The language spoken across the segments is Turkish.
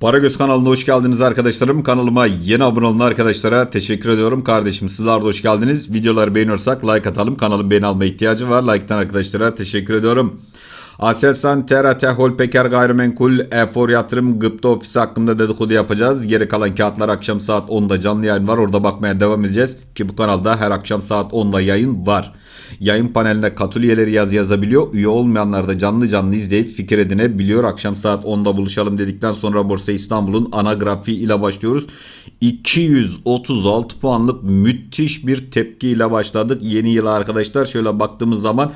Paragöz kanalına hoş geldiniz arkadaşlarım. Kanalıma yeni abone olan arkadaşlara teşekkür ediyorum. Kardeşim sizler de hoş geldiniz. Videoları beğeniyorsak like atalım. Kanalın beğeni alma ihtiyacı var. Like'tan arkadaşlara teşekkür ediyorum. Aselsan, Terra, Tehol, Peker Gayrimenkul, Efor Yatırım, Gıpta Ofisi hakkında dedikodu yapacağız. Geri kalan kağıtlar akşam saat 10'da canlı yayın var. Orada bakmaya devam edeceğiz. Ki bu kanalda her akşam saat 10'da yayın var. Yayın paneline katıl üyeleri yazı yazabiliyor. Üye olmayanlar da canlı canlı izleyip fikir edinebiliyor. Akşam saat 10'da buluşalım dedikten sonra Borsa İstanbul'un ana grafiği ile başlıyoruz. 236 puanlık müthiş bir tepkiyle başladık. Yeni yıla arkadaşlar şöyle baktığımız zaman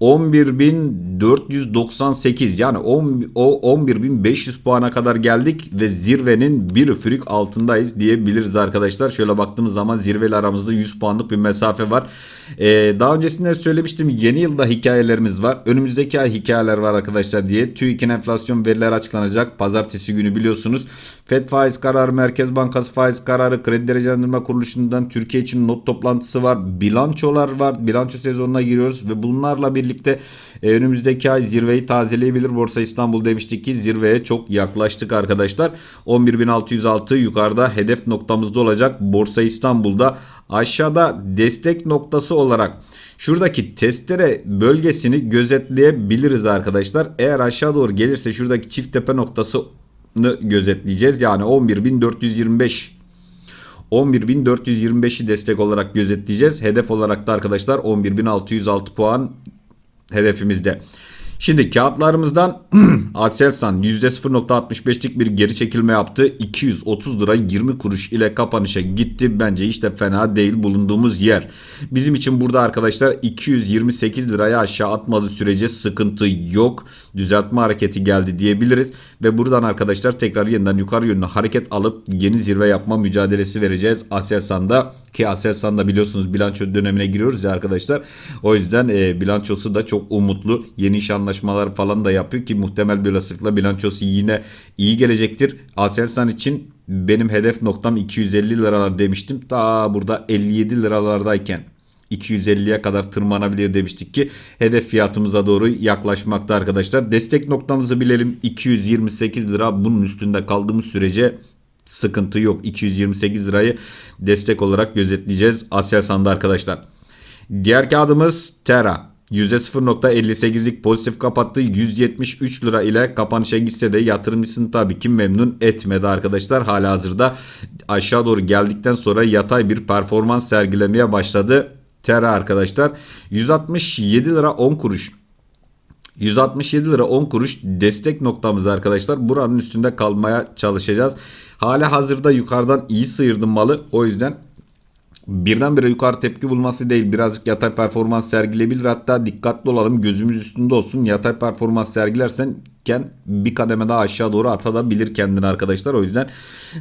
11.498 yani 10 o 11.500 puana kadar geldik ve zirvenin bir üfürük altındayız diyebiliriz arkadaşlar. Şöyle baktığımız zaman zirveyle aramızda 100 puanlık bir mesafe var. Ee, daha öncesinde söylemiştim yeni yılda hikayelerimiz var. Önümüzdeki ay hikayeler var arkadaşlar diye. TÜİK'in enflasyon verileri açıklanacak. Pazartesi günü biliyorsunuz. FED faiz kararı, Merkez Bankası faiz kararı, Kredi Derecelendirme Kuruluşu'ndan Türkiye için not toplantısı var. Bilançolar var. Bilanço sezonuna giriyoruz ve bunlarla birlikte e, önümüzdeki ay zirveyi tazeleyebilir. Borsa İstanbul demiştik ki zirveye çok yaklaştık arkadaşlar. 11.606 yukarıda hedef noktamızda olacak. Borsa İstanbul'da aşağıda destek noktası olarak şuradaki testere bölgesini gözetleyebiliriz arkadaşlar. Eğer aşağı doğru gelirse şuradaki çift tepe noktasını gözetleyeceğiz. Yani 11.425 11.425'i destek olarak gözetleyeceğiz. Hedef olarak da arkadaşlar 11.606 puan hedefimizde. Şimdi kağıtlarımızdan Aselsan %0.65'lik bir geri çekilme yaptı. 230 lira 20 kuruş ile kapanışa gitti. Bence hiç de fena değil bulunduğumuz yer. Bizim için burada arkadaşlar 228 liraya aşağı atmadığı sürece sıkıntı yok. Düzeltme hareketi geldi diyebiliriz. Ve buradan arkadaşlar tekrar yeniden yukarı yönlü hareket alıp yeni zirve yapma mücadelesi vereceğiz Aselsan'da. Ki Aselsan'da biliyorsunuz bilanço dönemine giriyoruz ya arkadaşlar. O yüzden e, bilançosu da çok umutlu. Yeni iş anlaşmalar falan da yapıyor ki muhtemel bir olasılıkla bilançosu yine iyi gelecektir. Aselsan için benim hedef noktam 250 liralar demiştim. Ta burada 57 liralardayken 250'ye kadar tırmanabilir demiştik ki hedef fiyatımıza doğru yaklaşmakta arkadaşlar. Destek noktamızı bilelim 228 lira bunun üstünde kaldığımız sürece sıkıntı yok. 228 lirayı destek olarak gözetleyeceğiz Aselsan'da arkadaşlar. Diğer kağıdımız Terra. %0.58'lik pozitif kapattı. 173 lira ile kapanışa gitse de yatırımcısını tabii ki memnun etmedi arkadaşlar. Hala hazırda aşağı doğru geldikten sonra yatay bir performans sergilemeye başladı. Terra arkadaşlar 167 lira 10 kuruş 167 lira 10 kuruş destek noktamız arkadaşlar. Buranın üstünde kalmaya çalışacağız. Hala hazırda yukarıdan iyi sıyırdım malı. O yüzden birdenbire yukarı tepki bulması değil birazcık yatay performans sergileyebilir. Hatta dikkatli olalım gözümüz üstünde olsun. Yatay performans sergilersen bir kademe daha aşağı doğru atabilir kendini arkadaşlar. O yüzden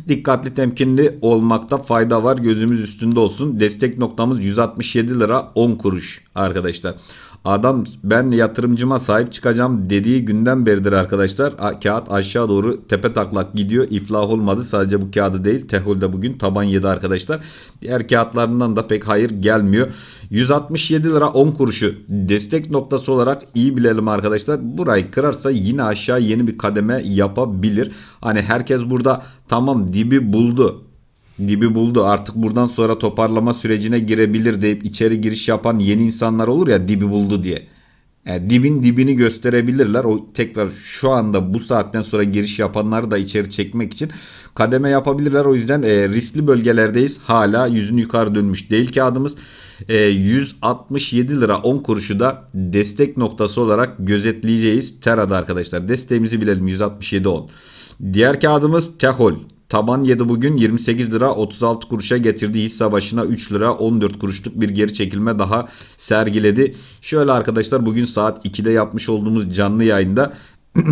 dikkatli temkinli olmakta fayda var. Gözümüz üstünde olsun. Destek noktamız 167 lira 10 kuruş arkadaşlar. Adam ben yatırımcıma sahip çıkacağım dediği günden beridir arkadaşlar. Kağıt aşağı doğru tepe taklak gidiyor. İflah olmadı. Sadece bu kağıdı değil. Tehul'de bugün taban yedi arkadaşlar. Diğer kağıtlarından da pek hayır gelmiyor. 167 lira 10 kuruşu destek noktası olarak iyi bilelim arkadaşlar. Burayı kırarsa yine aşağı yeni bir kademe yapabilir. Hani herkes burada tamam dibi buldu dibi buldu. Artık buradan sonra toparlama sürecine girebilir deyip içeri giriş yapan yeni insanlar olur ya dibi buldu diye. Yani dibin dibini gösterebilirler. O tekrar şu anda bu saatten sonra giriş yapanları da içeri çekmek için kademe yapabilirler. O yüzden e, riskli bölgelerdeyiz. Hala yüzünü yukarı dönmüş değil kağıdımız. E, 167 lira 10 kuruşu da destek noktası olarak gözetleyeceğiz. Tera'da arkadaşlar. Desteğimizi bilelim 167.10. Diğer kağıdımız Tehol. Taban 7 bugün 28 lira 36 kuruşa getirdi. Hisse başına 3 lira 14 kuruşluk bir geri çekilme daha sergiledi. Şöyle arkadaşlar bugün saat 2'de yapmış olduğumuz canlı yayında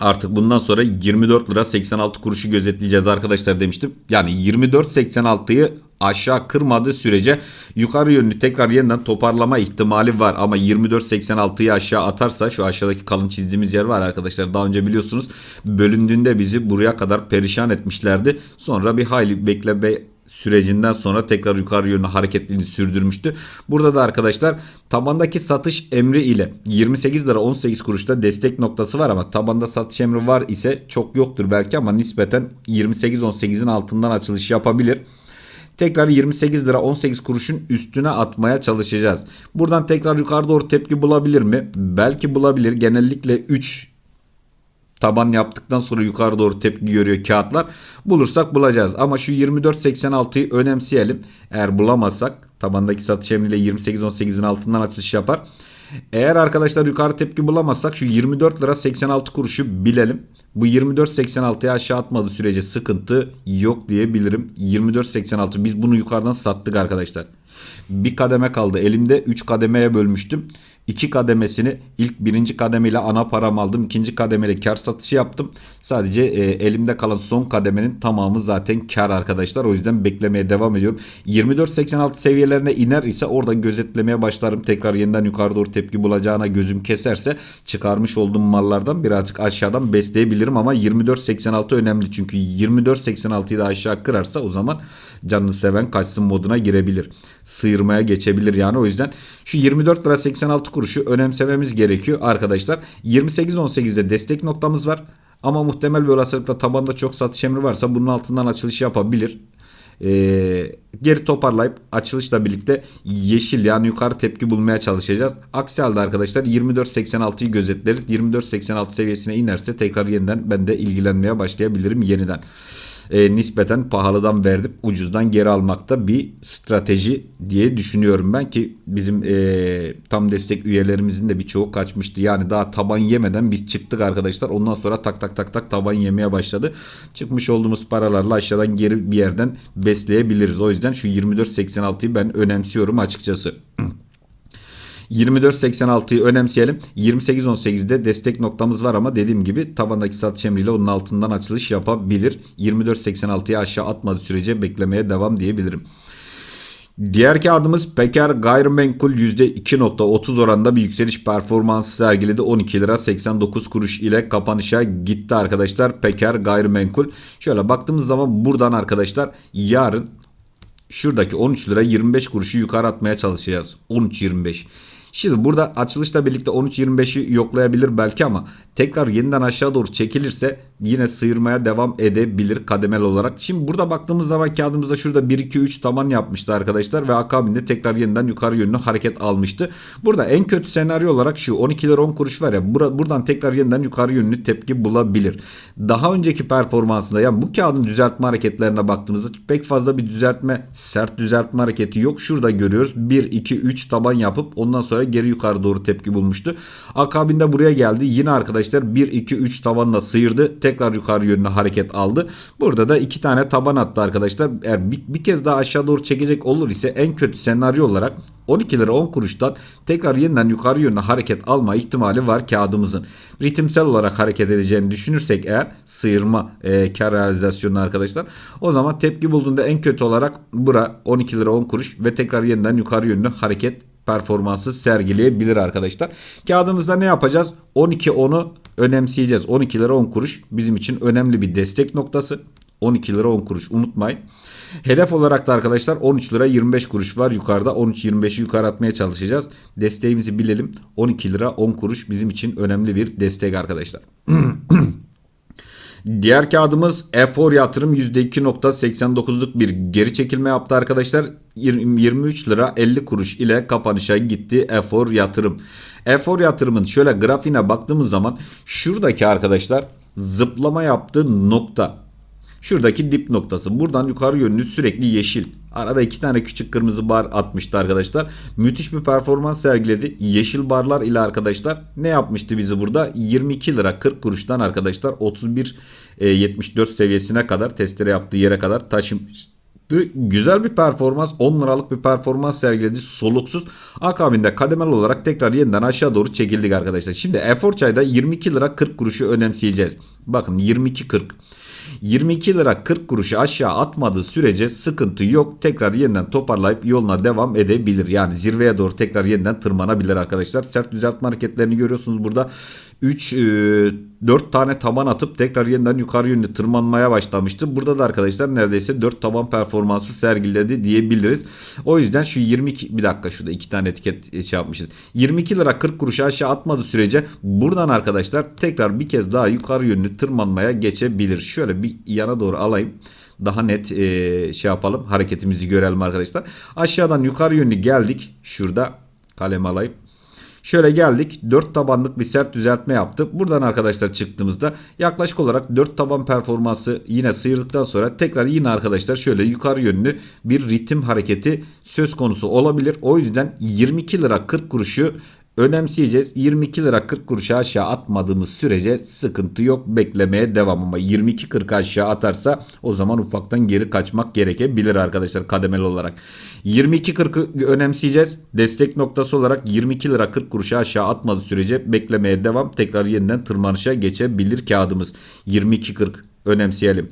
Artık bundan sonra 24 lira 86 kuruşu gözetleyeceğiz arkadaşlar demiştim. Yani 24.86'yı aşağı kırmadığı sürece yukarı yönlü tekrar yeniden toparlama ihtimali var. Ama 24.86'yı aşağı atarsa şu aşağıdaki kalın çizdiğimiz yer var arkadaşlar. Daha önce biliyorsunuz bölündüğünde bizi buraya kadar perişan etmişlerdi. Sonra bir hayli bekle sürecinden sonra tekrar yukarı yönlü hareketliğini sürdürmüştü. Burada da arkadaşlar tabandaki satış emri ile 28 lira 18 kuruşta destek noktası var ama tabanda satış emri var ise çok yoktur belki ama nispeten 28-18'in altından açılış yapabilir. Tekrar 28 lira 18 kuruşun üstüne atmaya çalışacağız. Buradan tekrar yukarı doğru tepki bulabilir mi? Belki bulabilir. Genellikle 3 taban yaptıktan sonra yukarı doğru tepki görüyor kağıtlar. Bulursak bulacağız. Ama şu 24.86'yı önemseyelim. Eğer bulamazsak tabandaki satış emriyle 28.18'in altından açılış yapar. Eğer arkadaşlar yukarı tepki bulamazsak şu 24 lira 86 kuruşu bilelim. Bu 24.86'ya aşağı atmadığı sürece sıkıntı yok diyebilirim. 24.86 biz bunu yukarıdan sattık arkadaşlar. Bir kademe kaldı. Elimde 3 kademeye bölmüştüm. 2 kademesini ilk birinci kademeyle ana param aldım. ikinci kademeyle kar satışı yaptım. Sadece e, elimde kalan son kademenin tamamı zaten kar arkadaşlar. O yüzden beklemeye devam ediyorum. 24.86 seviyelerine iner ise orada gözetlemeye başlarım. Tekrar yeniden yukarı doğru tepki bulacağına gözüm keserse çıkarmış olduğum mallardan birazcık aşağıdan besleyebilirim ama 24.86 önemli çünkü 24.86'yı da aşağı kırarsa o zaman canını seven kaçsın moduna girebilir. Sıyırmaya geçebilir yani o yüzden şu 24 lira 86 kuruşu önemsememiz gerekiyor arkadaşlar. 28.18'de destek noktamız var. Ama muhtemel bir olasılıkla tabanda çok satış emri varsa bunun altından açılış yapabilir. Ee, geri toparlayıp açılışla birlikte yeşil yani yukarı tepki bulmaya çalışacağız. Aksi halde arkadaşlar 24.86'yı gözetleriz. 24.86 seviyesine inerse tekrar yeniden ben de ilgilenmeye başlayabilirim yeniden e, nispeten pahalıdan verdim ucuzdan geri almakta bir strateji diye düşünüyorum ben ki bizim e, tam destek üyelerimizin de birçoğu kaçmıştı. Yani daha taban yemeden biz çıktık arkadaşlar. Ondan sonra tak tak tak tak taban yemeye başladı. Çıkmış olduğumuz paralarla aşağıdan geri bir yerden besleyebiliriz. O yüzden şu 24.86'yı ben önemsiyorum açıkçası. 24.86'yı önemseyelim. 28.18'de destek noktamız var ama dediğim gibi tabandaki satış emriyle onun altından açılış yapabilir. 24.86'yı aşağı atmadığı sürece beklemeye devam diyebilirim. Diğer kağıdımız Peker Gayrimenkul %2.30 oranında bir yükseliş performansı sergiledi. 12 lira 89 kuruş ile kapanışa gitti arkadaşlar. Peker Gayrimenkul. Şöyle baktığımız zaman buradan arkadaşlar yarın şuradaki 13 lira 25 kuruşu yukarı atmaya çalışacağız. 13.25. Şimdi burada açılışla birlikte 13.25'i yoklayabilir belki ama tekrar yeniden aşağı doğru çekilirse yine sıyırmaya devam edebilir kademel olarak. Şimdi burada baktığımız zaman kağıdımızda şurada 1-2-3 taban yapmıştı arkadaşlar ve akabinde tekrar yeniden yukarı yönlü hareket almıştı. Burada en kötü senaryo olarak şu 12 lira 10 kuruş var ya buradan tekrar yeniden yukarı yönlü tepki bulabilir. Daha önceki performansında yani bu kağıdın düzeltme hareketlerine baktığımızda pek fazla bir düzeltme sert düzeltme hareketi yok. Şurada görüyoruz 1-2-3 taban yapıp ondan sonra geri yukarı doğru tepki bulmuştu. Akabinde buraya geldi. Yine arkadaşlar 1-2-3 tabanla sıyırdı. Tekrar yukarı yönlü hareket aldı. Burada da iki tane taban attı arkadaşlar. Eğer bir, bir kez daha aşağı doğru çekecek olur ise en kötü senaryo olarak 12 lira 10 kuruştan tekrar yeniden yukarı yönlü hareket alma ihtimali var kağıdımızın. Ritimsel olarak hareket edeceğini düşünürsek eğer sıyırma e, kar realizasyonu arkadaşlar. O zaman tepki bulduğunda en kötü olarak bura 12 lira 10 kuruş ve tekrar yeniden yukarı yönlü hareket performansı sergileyebilir arkadaşlar. Kağıdımızda ne yapacağız? 12-10'u önemseyeceğiz. 12 lira 10 kuruş bizim için önemli bir destek noktası. 12 lira 10 kuruş unutmayın. Hedef olarak da arkadaşlar 13 lira 25 kuruş var yukarıda. 13-25'i yukarı atmaya çalışacağız. Desteğimizi bilelim. 12 lira 10 kuruş bizim için önemli bir destek arkadaşlar. Diğer kağıdımız Efor yatırım %2.89'luk bir geri çekilme yaptı arkadaşlar. 23 lira 50 kuruş ile kapanışa gitti Efor yatırım. Efor yatırımın şöyle grafiğine baktığımız zaman şuradaki arkadaşlar zıplama yaptığı nokta Şuradaki dip noktası. Buradan yukarı yönlü sürekli yeşil. Arada iki tane küçük kırmızı bar atmıştı arkadaşlar. Müthiş bir performans sergiledi. Yeşil barlar ile arkadaşlar ne yapmıştı bizi burada? 22 lira 40 kuruştan arkadaşlar 31 74 seviyesine kadar testere yaptığı yere kadar taşımış güzel bir performans 10 liralık bir performans sergiledi. Soluksuz. Akabinde kademel olarak tekrar yeniden aşağı doğru çekildik arkadaşlar. Şimdi efor çayda 22 lira 40 kuruşu önemseyeceğiz. Bakın 22.40 22 lira 40 kuruşu aşağı atmadığı sürece sıkıntı yok. Tekrar yeniden toparlayıp yoluna devam edebilir. Yani zirveye doğru tekrar yeniden tırmanabilir arkadaşlar. Sert düzeltme hareketlerini görüyorsunuz burada. 3 4 tane taban atıp tekrar yeniden yukarı yönlü tırmanmaya başlamıştı. Burada da arkadaşlar neredeyse 4 taban performansı sergiledi diyebiliriz. O yüzden şu 22 bir dakika şurada iki tane etiket şey yapmışız. 22 lira 40 kuruş aşağı atmadı sürece buradan arkadaşlar tekrar bir kez daha yukarı yönlü tırmanmaya geçebilir. Şöyle bir yana doğru alayım daha net e, şey yapalım hareketimizi görelim arkadaşlar. Aşağıdan yukarı yönlü geldik. Şurada kalem alayım. Şöyle geldik 4 tabanlık bir sert düzeltme yaptı. Buradan arkadaşlar çıktığımızda yaklaşık olarak 4 taban performansı yine sıyırdıktan sonra tekrar yine arkadaşlar şöyle yukarı yönlü bir ritim hareketi söz konusu olabilir. O yüzden 22 lira 40 kuruşu önemseyeceğiz. 22 lira 40 kuruşa aşağı atmadığımız sürece sıkıntı yok. Beklemeye devam ama 22.40 aşağı atarsa o zaman ufaktan geri kaçmak gerekebilir arkadaşlar kademeli olarak. 22.40'ı önemseyeceğiz. Destek noktası olarak 22 lira 40 kuruşa aşağı atmadığı sürece beklemeye devam. Tekrar yeniden tırmanışa geçebilir kağıdımız. 22.40 önemseyelim.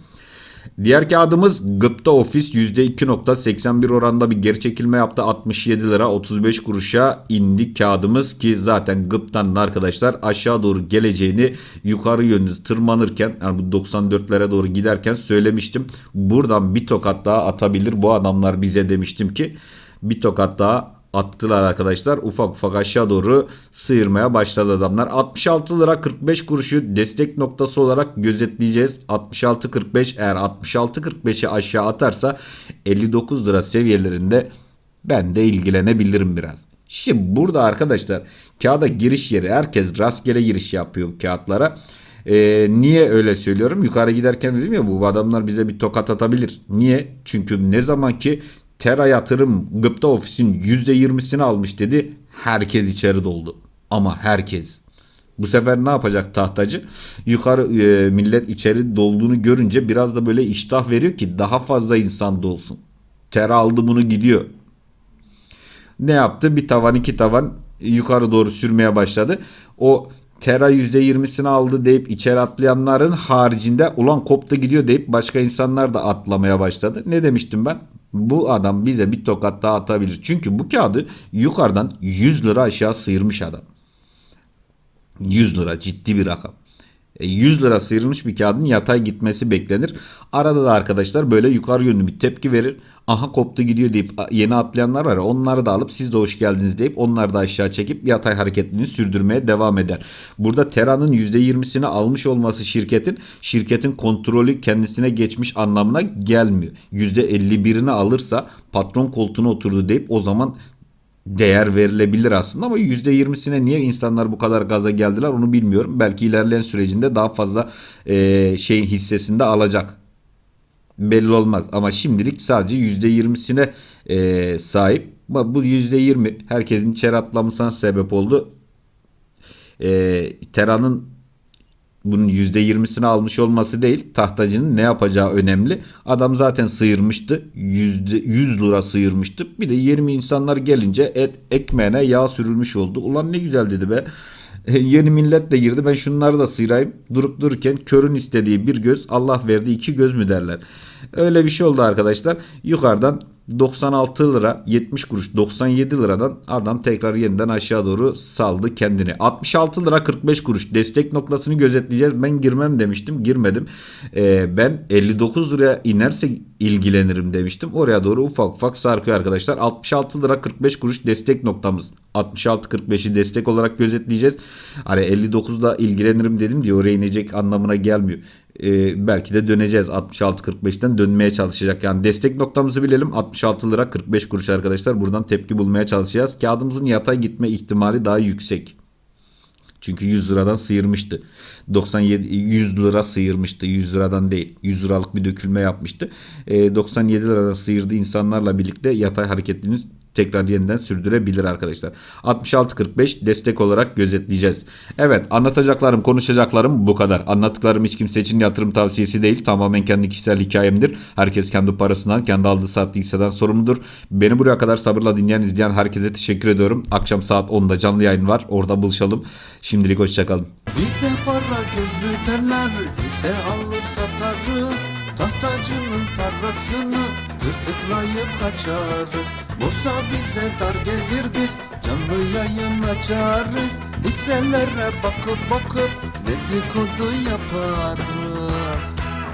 Diğer kağıdımız Gıpta Ofis %2.81 oranda bir geri çekilme yaptı. 67 lira 35 kuruşa indi kağıdımız ki zaten Gıpta'nın arkadaşlar aşağı doğru geleceğini yukarı yönlü tırmanırken yani bu 94'lere doğru giderken söylemiştim. Buradan bir tokat daha atabilir bu adamlar bize demiştim ki bir tokat daha attılar arkadaşlar. Ufak ufak aşağı doğru sıyırmaya başladı adamlar. 66 lira 45 kuruşu destek noktası olarak gözetleyeceğiz. 66.45 eğer 66.45'i aşağı atarsa 59 lira seviyelerinde ben de ilgilenebilirim biraz. Şimdi burada arkadaşlar kağıda giriş yeri herkes rastgele giriş yapıyor kağıtlara. Ee, niye öyle söylüyorum? Yukarı giderken dedim ya bu adamlar bize bir tokat atabilir. Niye? Çünkü ne zaman ki Tera yatırım Gıpta ofisin %20'sini almış dedi. Herkes içeri doldu. Ama herkes. Bu sefer ne yapacak tahtacı? Yukarı e, millet içeri dolduğunu görünce biraz da böyle iştah veriyor ki daha fazla insan dolsun. Tera aldı bunu gidiyor. Ne yaptı? Bir tavan iki tavan yukarı doğru sürmeye başladı. O Tera %20'sini aldı deyip içeri atlayanların haricinde ulan koptu gidiyor deyip başka insanlar da atlamaya başladı. Ne demiştim ben? Bu adam bize bir tokat daha atabilir. Çünkü bu kağıdı yukarıdan 100 lira aşağı sıyırmış adam. 100 lira ciddi bir rakam. 100 lira sıyırmış bir kağıdın yatay gitmesi beklenir. Arada da arkadaşlar böyle yukarı yönlü bir tepki verir. Aha koptu gidiyor deyip yeni atlayanlar var ya onları da alıp siz de hoş geldiniz deyip onları da aşağı çekip yatay hareketini sürdürmeye devam eder. Burada Tera'nın %20'sini almış olması şirketin şirketin kontrolü kendisine geçmiş anlamına gelmiyor. %51'ini alırsa patron koltuğuna oturdu deyip o zaman değer verilebilir aslında ama %20'sine niye insanlar bu kadar gaza geldiler onu bilmiyorum. Belki ilerleyen sürecinde daha fazla e, şeyin hissesinde alacak. Belli olmaz ama şimdilik sadece %20'sine e, sahip. Bu %20 herkesin içeri atlamasına sebep oldu. E, Tera'nın bunun %20'sini almış olması değil tahtacının ne yapacağı önemli. Adam zaten sıyırmıştı. Yüzde, 100 lira sıyırmıştı. Bir de 20 insanlar gelince et ekmeğine yağ sürülmüş oldu. Ulan ne güzel dedi be. Yeni millet de girdi ben şunları da sıyırayım. Durup dururken körün istediği bir göz Allah verdi iki göz mü derler. Öyle bir şey oldu arkadaşlar. Yukarıdan 96 lira 70 kuruş 97 liradan adam tekrar yeniden aşağı doğru saldı kendini. 66 lira 45 kuruş destek noktasını gözetleyeceğiz. Ben girmem demiştim girmedim. Ee, ben 59 liraya inerse ilgilenirim demiştim. Oraya doğru ufak ufak sarkıyor arkadaşlar. 66 lira 45 kuruş destek noktamız. 66-45'i destek olarak gözetleyeceğiz. Hani 59'da ilgilenirim dedim diye oraya inecek anlamına gelmiyor. Ee, belki de döneceğiz 66-45'ten dönmeye çalışacak. Yani destek noktamızı bilelim 66 lira 45 kuruş arkadaşlar. Buradan tepki bulmaya çalışacağız. Kağıdımızın yatay gitme ihtimali daha yüksek. Çünkü 100 liradan sıyırmıştı. 97 100 lira sıyırmıştı. 100 liradan değil. 100 liralık bir dökülme yapmıştı. E, 97 liradan sıyırdı insanlarla birlikte yatay hareketini tekrar yeniden sürdürebilir arkadaşlar. 66.45 destek olarak gözetleyeceğiz. Evet anlatacaklarım konuşacaklarım bu kadar. Anlattıklarım hiç kimse için yatırım tavsiyesi değil. Tamamen kendi kişisel hikayemdir. Herkes kendi parasından kendi aldığı saatli hisseden sorumludur. Beni buraya kadar sabırla dinleyen izleyen herkese teşekkür ediyorum. Akşam saat 10'da canlı yayın var. Orada buluşalım. Şimdilik hoşçakalın. Bize para gözlü derler Bize alır satarız Tahtacının parasını Tırtıklayıp kaçarız. Borsa bize dar gelir biz. Canlı yayın açarız. Hisselere bakıp bakıp Dedikodu yaparız